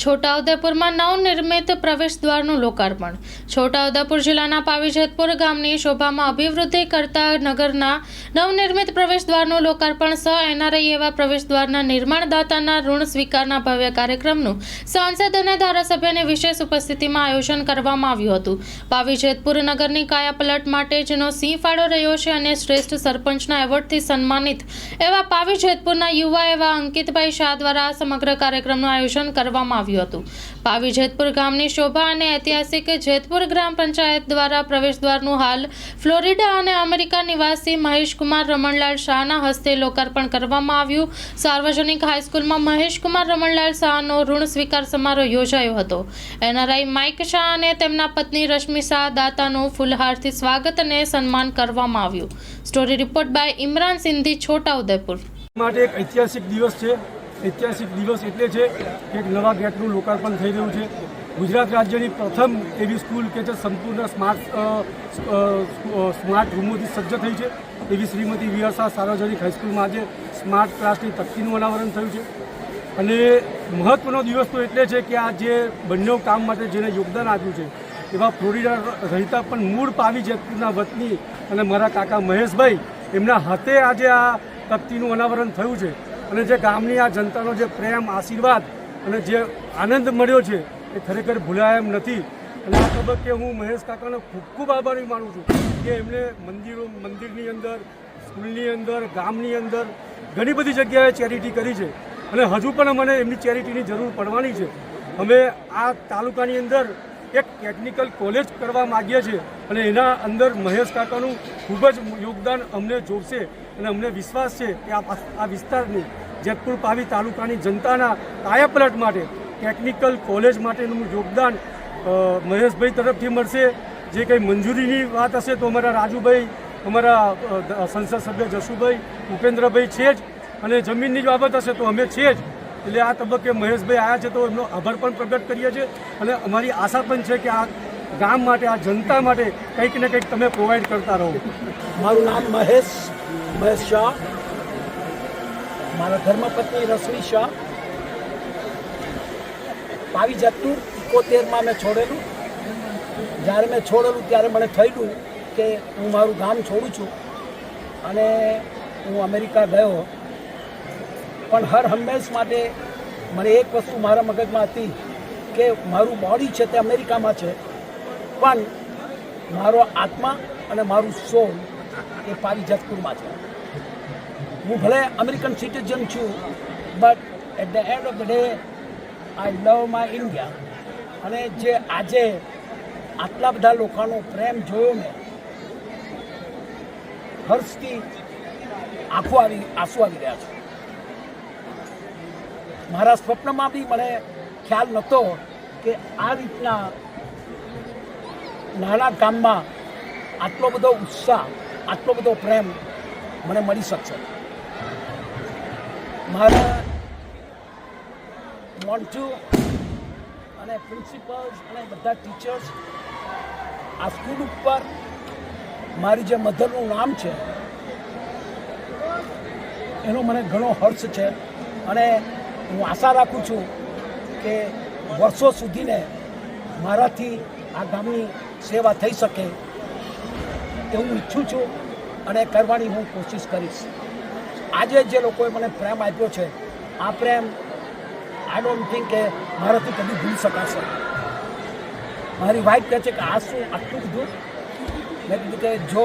છોટાઉદેપુરમાં નવનિર્મિત પ્રવેશદ્વારનું લોકાર્પણ. છોટાઉદેપુર જિલ્લાના પાવીજતપુર ગામની શોભામાં અભિવૃદ્ધિ કરતા નગરના નવનિર્મિત પ્રવેશદ્વારનું લોકાર્પણ સ એનઆરઆઈ એવા પ્રવેશદ્વારના નિર્માણદાતાના ઋણ સ્વીકારના ભવ્ય કાર્યક્રમનું સાંસદ અને ધારાસભ્યની વિશેષ ઉપસ્થિતિમાં આયોજન કરવામાં આવ્યું હતું. પાવીજેતપુર નગરની કાયાપલટ માટે જેનો સિંહ ફાળો રહ્યો છે અને શ્રેષ્ઠ સરપંચના એવોર્ડથી સન્માનિત એવા પાવીજેતપુરના યુવા એવા અંકિતભાઈ શાહ દ્વારા સમગ્ર કાર્યક્રમનું આયોજન કરવામાં આવ્યું હતું. પાવી જેતપુર ગામની શોભા અને ઐતિહાસિક જેતપુર ગ્રામ પંચાયત દ્વારા પ્રવેશદ્વારનું હાલ ફ્લોરિડા અને અમેરિકા નિવાસી મહેશકુમાર રમણલાલ શાહના હસ્તે લોકાર્પણ કરવામાં આવ્યું. સાર્વજનિક હાઈસ્કૂલમાં મહેશકુમાર રમણલાલ શાહનો ઋણ સ્વીકાર સમારોહ યોજાયો હતો. એનઆરઆઈ માઇક શાહ અને તેમના પત્ની રશ્મિ શાહ દાતાનું ફૂલહારથી સ્વાગત અને સન્માન કરવામાં આવ્યું. Story report by Imran Sindhi Chhotaudepur માટે એક ઐતિહાસિક દિવસ છે. ઐતિહાસિક દિવસ એટલે છે કે એક નવા ગેટનું લોકાર્પણ થઈ રહ્યું છે. ગુજરાત રાજ્યની પ્રથમ એવી સ્કૂલ કે જે સંપૂર્ણ સ્માર્ટ સ્માર્ટ રૂમોથી સજ્જ થઈ છે. એવી શ્રીમતી વિરસા સાર્વજનિક હાઈસ્કૂલમાં આજે સ્માર્ટ ક્લાસની તકતીનું અનાવરણ થયું છે. અને મહત્વનો દિવસ તો એટલે છે કે આ જે બંને કામ માટે જેને યોગદાન આપ્યું છે, એવા ફ્લોરિડા રહેતા પણ મૂળ પાવી જેતપુરના વતની અને મારા કાકા મહેશભાઈ એમના હાથે આજે આ તકતીનું અનાવરણ થયું છે. અને જે ગામની આ જનતાનો જે પ્રેમ, આશીર્વાદ અને જે આનંદ મળ્યો છે, એ ખરેખર ભૂલાય એમ નથી. અને આ તબક્કે હું મહેશ કાકાનો ખૂબ ખૂબ આભારી માનું છું કે એમણે મંદિરો, મંદિરની અંદર, સ્કૂલની અંદર, ગામની અંદર ઘણી બધી જગ્યાએ ચેરિટી કરી છે. અને હજુ પણ મને એમની ચેરિટીની જરૂર પડવાની છે. અમે આ તાલુકાની અંદર એક ટેકનિકલ કોલેજ કરવા માગીએ છીએ અને એના અંદર મહેશ કાકાનું ખૂબ જ યોગદાન અમને જોશે અને અમને વિશ્વાસ છે કે આ આ વિસ્તારની જેતપુર પાવી તાલુકાની જનતાના કાયાપલટ માટે ટેકનિકલ કોલેજ માટેનું યોગદાન મહેશભાઈ તરફથી મળશે. જે કંઈ મંજૂરીની વાત હશે તો અમારા રાજુભાઈ, અમારા સંસદ સભ્ય જશુભાઈ ભૂપેન્દ્રભાઈ છે જ. અને જમીનની બાબત હશે તો અમે છે જ. એટલે આ તબક્કે મહેશભાઈ આવ્યા છે તો એમનો આભાર પણ પ્રગટ કરીએ છીએ. અને અમારી આશા પણ છે કે આ ગામ માટે, આ જનતા માટે કંઈક ને કંઈક તમે પ્રોવાઈડ કરતા રહો. મારું નામ મહેશ મહેશ શાહ. મારા ધર્મપત્ની રશ્મિ શાહ. પાવી જતું ઇકોતેરમાં મેં છોડેલું. જ્યારે મેં છોડેલું ત્યારે મને થયેલું કે હું મારું ગામ છોડું છું અને હું અમેરિકા ગયો. પણ હર હંમેશ માટે મને એક વસ્તુ મારા મગજમાં હતી કે મારું બોડી છે તે અમેરિકામાં છે. પણ મારો આત્મા અને મારું સોલ એ પાવી જતપુરમાં છે. હું ભલે અમેરિકન સિટીઝન છું but at the end of the day I love my India અને જે આજે આટલા બધા લોકોનો પ્રેમ જોયો મેં, હર્ષથી આંખો આવી આંસુ આવી રહ્યા છે. મારા સ્વપ્નમાં બી મને ખ્યાલ નહોતો કે આ રીતના નાના ગામમાં આટલો બધો ઉત્સાહ, આટલો બધો પ્રેમ મને મળી શકશે. મારા મોન્ટુ અને પ્રિન્સિપલ્સ અને બધા ટીચર્સ આ સ્કૂલ ઉપર મારી જે મધરનું નામ છે, એનો મને ઘણો હર્ષ છે અને હું આશા રાખું છું કે વર્ષો સુધીને મારાથી આ ગામની સેવા થઈ શકે એવું ઈચ્છું છું અને કરવાની હું કોશિશ કરીશ. આજે જે લોકોએ મને પ્રેમ આપ્યો છે આ પ્રેમ આઈ ડોન્ટ થિંક કે મારાથી કદી ભૂલી શકાશે. મારી વાઈફ કહે છે કે આ શું આટલું કીધું મેં કીધું કે જો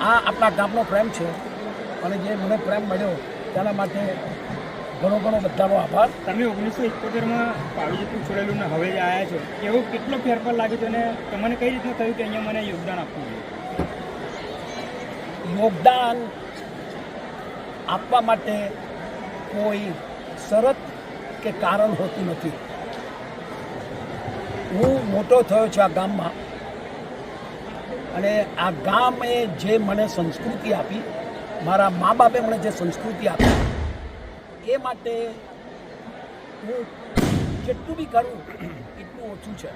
આ આપણા ગામનો પ્રેમ છે અને જે મને પ્રેમ મળ્યો તેના માટે ઘણો ઘણો બધાનો આભાર. તમે ઓગણીસો એકોતેરમાં પાવી છોડેલું ને હવે જ આવ્યા છો એવો કેટલો ફેરફાર લાગ્યો છે અને તમને કઈ રીતનું થયું કે અહીંયા મને યોગદાન આપવું જોઈએ? યોગદાન આપવા માટે કોઈ શરત કે કારણ હોતું નથી. હું મોટો થયો છું આ ગામમાં. અને આ ગામે જે મને સંસ્કૃતિ આપી, મારા મા બાપે મને જે સંસ્કૃતિ આપી, એ માટે હું જેટલું બી કરું, એટલું ઓછું છે.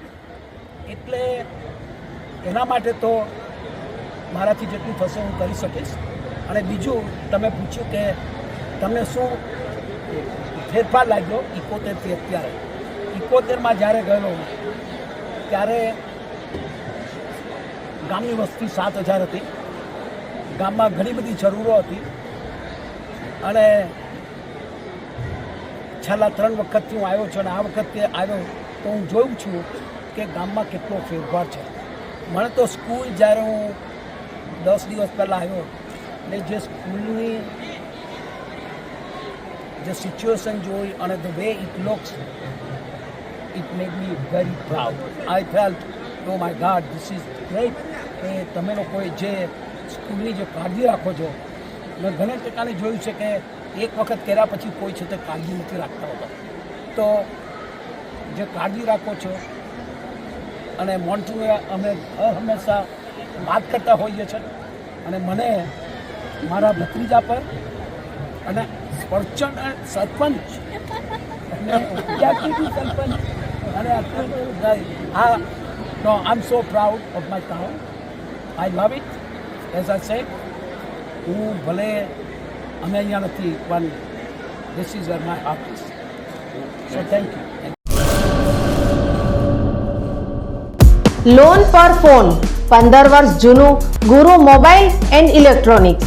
એટલે એના માટે તો મારાથી જેટલું થશે હું કરી શકીશ. અને બીજું તમે પૂછ્યું કે તમને શું ફેરફાર લાગ્યો ઇકોતેરથી અત્યારે? ઇકોતેરમાં જ્યારે ગયેલો, ત્યારે ગામની વસ્તી સાત હજાર હતી. ગામમાં ઘણી બધી જરૂરો હતી. અને છેલ્લા ત્રણ વખતથી હું આવ્યો છું અને આ વખતે આવ્યો તો હું જોઉં છું કે ગામમાં કેટલો ફેરફાર છે. મને તો સ્કૂલ જ્યારે હું દસ દિવસ પહેલાં આવ્યો એટલે જે સ્કૂલની જે સિચ્યુએશન જોઈ અને the way it looks, it made me very proud I felt, oh my God, this is great. કે તમે લોકોએ જે સ્કૂલની જે કાળજી રાખો છો મેં ઘણા ટકાને જોયું છે કે એક વખત કર્યા પછી કોઈ છે તે કાળજી નથી રાખતા હોતા તો જે કાળજી રાખો છો અને મોન્ટુએ અમે હંમેશા વાત કરતા હોઈએ છીએ અને મને મારા ભત્રીજા પર અને સ્પર્ચન સરપંચ. સરપંચ. અને આ no I am so proud of my town I love it as a set હું ભલે અમે અહીંયા નથી, પણ is where my heart is so thank you loan પર ફોન પંદર વર્ષ જૂનું, ગુરુ મોબાઈલ એન્ડ ઇલેક્ટ્રોનિક્સ.